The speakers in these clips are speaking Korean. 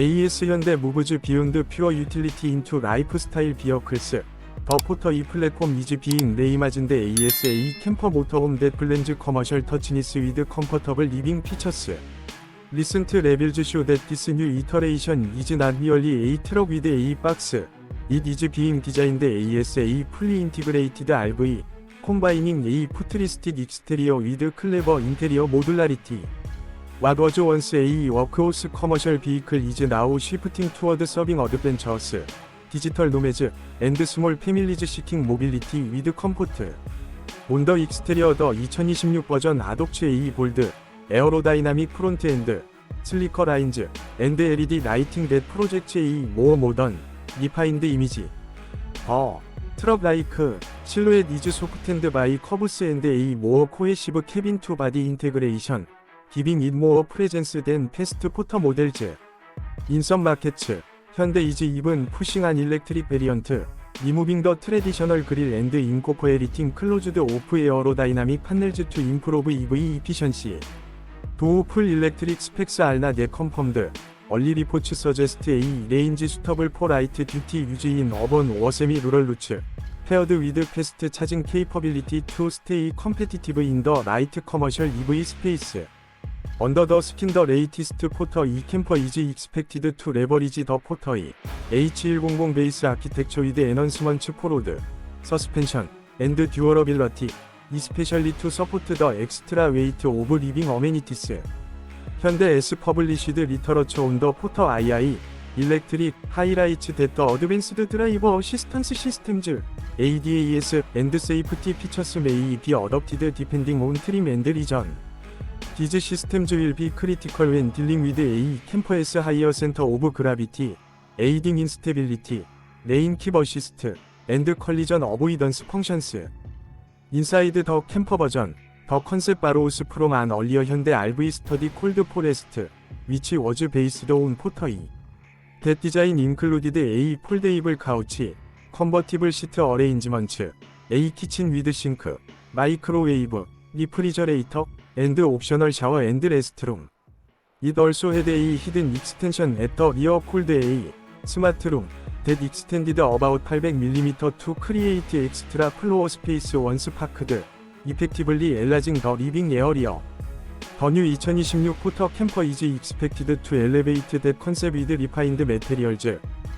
AS 현대 무브즈 비욘드 퓨어 유틸리티 인투 라이프스타일 비어클스 더포터 이 플랫폼 이즈 비잉 레이마진데 ASA 캠퍼 모터홈 넷 플랜즈 커머셜 터치니스 위드 컴포터블 리빙 피처스 리슨트 레빌즈 쇼댓 디스 뉴 이터레이션 이즈 낫 리얼리 A 트럭 위드 A 박스 잇 이즈 비잉 디자인드 ASA 풀리 인티그레이티드 RV 콤바이닝 A 푸트리스틱 익스테리어 위드 클레버 인테리어 모듈라리티 와거즈 원스에이 워크호스 커머셜 비이클 이즈 나우 쉬프팅 투어드 서빙 어드벤처스 디지털 노매즈 앤드 스몰 패밀리즈 시킹 모빌리티 위드 컴포트 온더 익스테리어 더2026 버전 아독체 이 볼드 에어로다이나믹 프론트엔드 슬리커 라인즈 앤드 LED 라이팅 댓 프로젝트 이 모어 모던 리파인드 이미지 더 어, 트럭 라이크 실루엣 이즈 소프트핸드 바이 커브스 앤드 A 모어 코에시브 캐빈 투 바디 인테그레이션 giving it more presence than past 포터 모델즈. In some markets, 현대 이즈 입은 pushing an electric variant, removing the traditional grill and incorporating closed off aerodynamic panels to improve EV efficiency. Do full electric specs are not yet confirmed. Early reports suggest a range suitable for light duty use in urban or semi-rural routes. Paired with fast charging capability to stay competitive in the light commercial EV space. Under the skin the latest quarter E camper is expected to leverage the quarter E H100 base architecture with enhancement forward suspension and durability especially to support the extra weight of living amenities. 현대 S published literature on the quarter II Electric Highlights that the Advanced Driver Assistance Systems ADAS and Safety Features may be adopted depending on trim and region. 디즈 시스템즈 윌비 크리티컬 웬 딜링 위드 A 캠퍼에스 하이어 센터 오브 그라비티 에이딩 인스테빌리티 레인 키버 시스트 앤드 컬리전 어보이던스 펑션스 인사이드 더 캠퍼 버전 더 컨셉 바로우스 프롬 안 얼리어 현대 RV 스터디 콜드 포레스트 위치 워즈 베이스드 온 포터이 댓 디자인 인클루디드 A 폴데이블 카우치 컨버티블 시트 어레인지먼츠 A 키친 위드 싱크 마이크로웨이브 리프리저레이터 and optional shower and restroom. It also had a hidden extension at the rear called a smart room that extended about 800mm to create extra floor space once parked, effectively enlarging the living area. The new 2026 포터 캠퍼 is expected to elevate that concept with refined materials,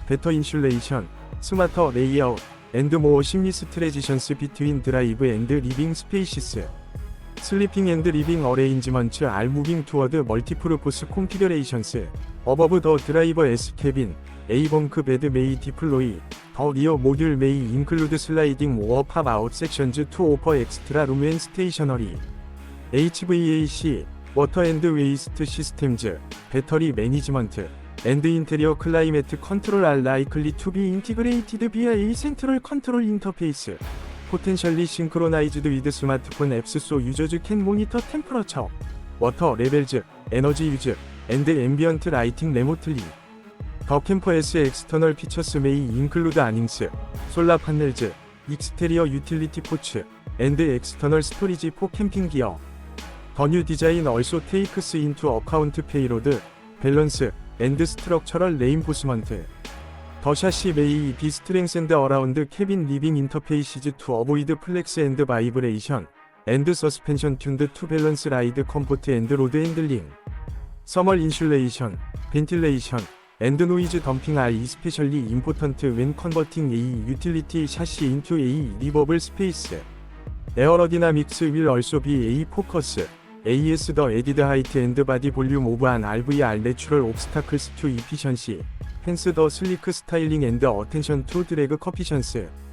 better insulation, smarter layout, and more seamless transitions between drive and living spaces. 슬리핑 앤드 리빙 어레인지먼츠알 무빙 투어드 멀티플 프포스 콘피더레이션스 어버브 더 드라이버 S 캐빈 이벙크 베드 메이 디플로이 더 리어 모듈 메이 인클루드 슬라이딩 워어팝 아웃 섹션즈 투 오퍼 엑스트라 룸앤 스테이셔너리 HVAC 워터 앤드 웨이스트 시스템즈 배터리 매니지먼트 앤드 인테리어 클라이메트 컨트롤 알 라이클리 투비 인티그레이티드 비아 이 센트럴 컨트롤 인터페이스 potentially synchronized with smartphone apps so users can monitor temperature, water levels, energy use, and ambient lighting remotely. The camper's external features may include awnings, solar panels, exterior utility ports, and external storage for camping gear. The new design also takes into account payload, balance, and structural reinforcement. 더샤시 메이 비 스트렝스 앤드 어라운드 캐빈 리빙 인터페이시즈 투 어보이드 플렉스 앤드 바이브레이션 앤드 서스펜션 튠드 투 밸런스 라이드 컴포트 앤드 로드 핸들링 서멀 인슐레이션 벤틸레이션 앤드 노이즈 덤핑 아 이스페셜리 임포턴트 웬 컨버팅 A 유틸리티 샤시 인투 A 리버블 스페이스 에어러디나믹스 윌 얼소 비 A 포커스 AS 더 에디드 하이트 앤드 바디 볼륨 오브 안 RVR 내추럴 옵스타클스 투 이피션시 enhance the sleek styling and attention to drag coefficients.